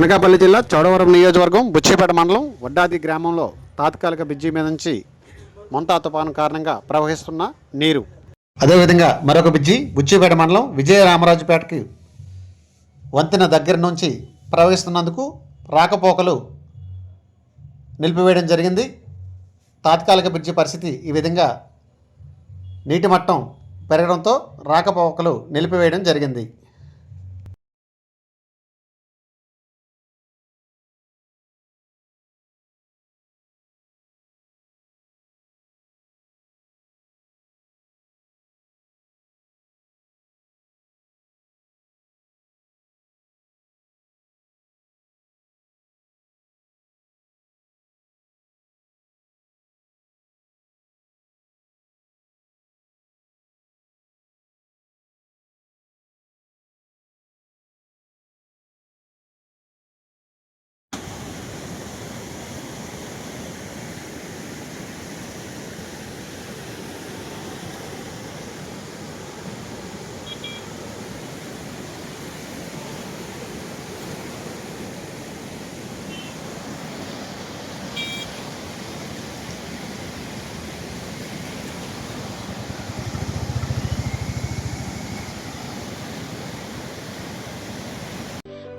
అనకాపల్లి జిల్లా చోడవరం నియోజకవర్గం బుచ్చేపేట మండలం వడ్డాది గ్రామంలో తాత్కాలిక బ్రిడ్జి మీద నుంచి మొంతా తుఫాను కారణంగా ప్రవహిస్తున్న నీరు. అదేవిధంగా మరొక బ్రిడ్జి బుచ్చిపేట మండలం విజయరామరాజుపేటకి వంతెన దగ్గర నుంచి ప్రవహిస్తున్నందుకు రాకపోకలు నిలిపివేయడం జరిగింది. తాత్కాలిక బ్రిడ్జి పరిస్థితి ఈ విధంగా నీటి మట్టం పెరగడంతో రాకపోకలు నిలిపివేయడం జరిగింది.